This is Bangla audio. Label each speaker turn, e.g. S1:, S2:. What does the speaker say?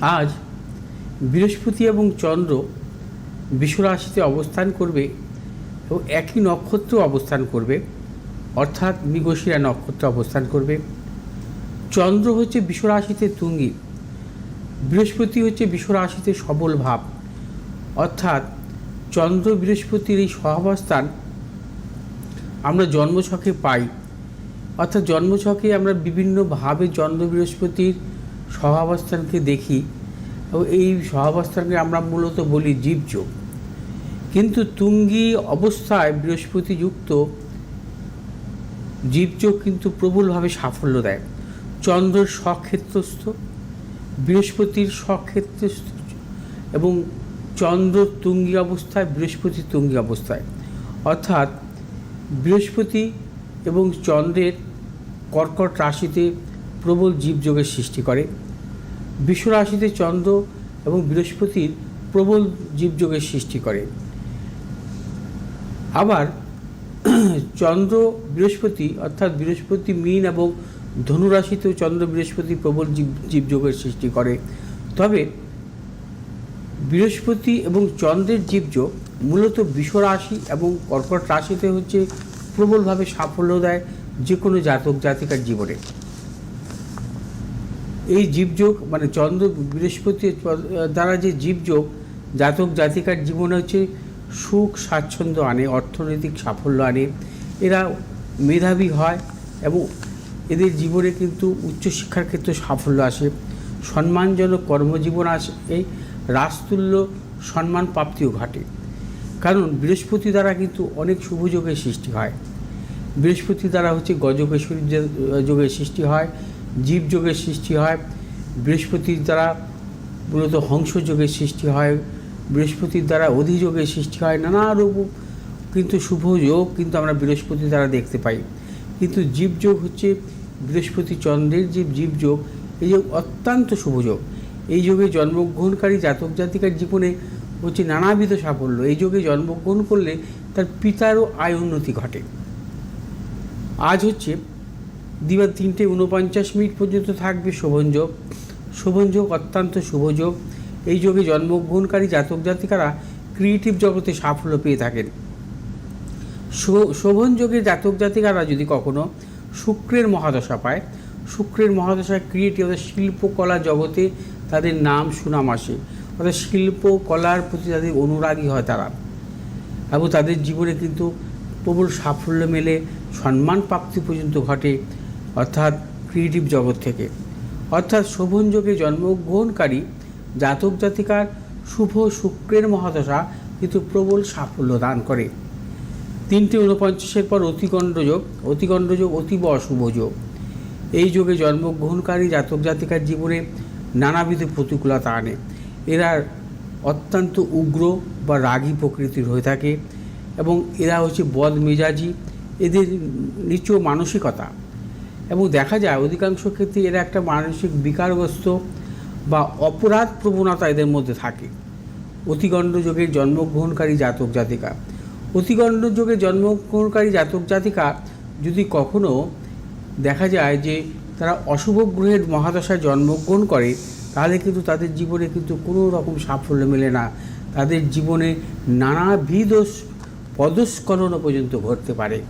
S1: আজ বৃহস্পতি এবং চন্দ্র বিশ্বরাশিতে অবস্থান করবে এবং একই নক্ষত্র অবস্থান করবে, অর্থাৎ মৃগশিরা নক্ষত্রে অবস্থান করবে। চন্দ্র হচ্ছে বিশ্বরাশিতে তুঙ্গি, বৃহস্পতি হচ্ছে বিশ্বরাশিতে সবল ভাব। অর্থাৎ চন্দ্র বৃহস্পতির এই সহাবস্থান আমরা জন্মছকে পাই, অর্থাৎ জন্মছকে আমরা বিভিন্নভাবে চন্দ্র বৃহস্পতির সহাবস্থানকে দেখি এই সহাবস্থানকে আমরা মূলত বলি জীবযোগ। কিন্তু তুঙ্গি অবস্থায় বৃহস্পতি যুক্ত জীবযোগ কিন্তু প্রবলভাবে সাফল্য দেয় চন্দ্রের স্বক্ষেত্রস্থ, বৃহস্পতির স্বক্ষেত্রস্থ এবং চন্দ্র তুঙ্গি অবস্থায়, বৃহস্পতি তুঙ্গি অবস্থায়। অর্থাৎ বৃহস্পতি এবং চন্দ্রের কর্কট রাশিতে প্রবল জীবযোগের সৃষ্টি করে। বিশ্ব রাশিতে চন্দ্র এবং বৃহস্পতির প্রবল জীবযোগের সৃষ্টি করে। আবার চন্দ্র, বৃহস্পতি অর্থাৎ বৃহস্পতি মীন এবং ধনুরাশিতেও চন্দ্র, বৃহস্পতি প্রবল জীব, জীবযোগের সৃষ্টি করে। তবে বৃহস্পতি এবং চন্দ্রের জীবযোগ মূলত বিশ্বরাশি এবং কর্কট রাশিতে হচ্ছে প্রবলভাবে সাফল্য দেয় যে কোনো জাতক, জাতিকার জীবনে। এই জীবযোগ মানে চন্দ্র, বৃহস্পতি দ্বারা যে জীবযোগ, জাতক, জাতিকার জীবনে হচ্ছে সুখ, স্বাচ্ছন্দ্য আনে, অর্থনৈতিক সাফল্য আনে। এরা মেধাবী হয় এবং এদের জীবনে কিন্তু উচ্চশিক্ষার ক্ষেত্রে সাফল্য আসে। সম্মানজনক কর্মজীবন আসে, এই রাজতুল্য সম্মান প্রাপ্তিও ঘটে। কারণ বৃহস্পতি দ্বারা কিন্তু অনেক শুভযোগের সৃষ্টি হয়। বৃহস্পতি দ্বারা হচ্ছে গজকেশ্বরী যোগের সৃষ্টি হয়। জীব যোগের সৃষ্টি হয়, বৃহস্পতির দ্বারা মূলত হংস যোগের সৃষ্টি হয়, বৃহস্পতির দ্বারা অধিযোগের সৃষ্টি হয়, নানা রূপ, কিন্তু শুভ যোগ কিন্তু আমরা বৃহস্পতি দ্বারা দেখতে পাই। কিন্তু জীবযোগ হচ্ছে বৃহস্পতি চন্দ্রের যে জীবযোগ, এই যোগ অত্যন্ত শুভযোগ এই যোগে জন্মগ্রহণকারী জাতক জাতিকার জীবনে হচ্ছে নানাবিধ সাফল্য। এই যোগে জন্মগ্রহণ করলে তার পিতারও আয় উন্নতি ঘটে। আজ হচ্ছে দিবা তিনটে উনপঞ্চাশ মিনিট পর্যন্ত থাকবে শোভনযোগ শোভনযোগ অত্যন্ত শুভযোগ এই যোগে জন্মগ্রহণকারী জাতক জাতিকারা ক্রিয়েটিভ জগতে সাফল্য পেয়ে থাকেন। শোভন যোগের জাতক জাতিকারা যদি কখনো শুক্রের মহাদশা পায়, শুক্রের মহাদশায় ক্রিয়েটিভ অর্থাৎ শিল্পকলা জগতে তাদের নাম সুনাম আসে। অর্থাৎ শিল্পকলার প্রতি তাদের অনুরাগী হয় তারা। এবং তাদের জীবনে কিন্তু প্রবল সাফল্য মেলে, সম্মান প্রাপ্তি পর্যন্ত ঘটে। অর্থাৎ ক্রিয়েটিভ জগৎ থেকে। অর্থাৎ শোভন যোগে জন্মগ্রহণকারী জাতক জাতিকার শুভ শুক্রের মহাদশা কিন্তু প্রবল সাফল্য দান করে। তিনটে ঊনপঞ্চাশের পর অতিগণ্ডযোগ অতিগণ্ডযোগ অতীব অশুভ যোগ। এই যোগে জন্মগ্রহণকারী জাতক জাতিকার জীবনে নানাবিধ প্রতিকূলতা আনে। এরা অত্যন্ত উগ্র বা রাগী প্রকৃতির হয়ে থাকে এবং এরা হচ্ছে বদ মেজাজি এদের নিচু মানসিকতা। এবং দেখা যায় অধিকাংশ ক্ষেত্রে এরা একটা মানসিক বিকারগ্রস্ত বা অপরাধ প্রবণতা এদের মধ্যে থাকে। অতিগণ্ড যোগের জন্মগ্রহণকারী জাতক জাতিকা। অতিগণ্ড যোগে জন্মগ্রহণকারী জাতক জাতিকা যদি কখনো দেখা যায় যে তারা অশুভ গ্রহের মহাদশায় জন্মগ্রহণ করে, তাহলে কিন্তু তাদের জীবনে কিন্তু কোনো রকম সাফল্য মেলে না। তাদের জীবনে নানাবিধ পদস্খলনও পর্যন্ত ঘটতে পারে।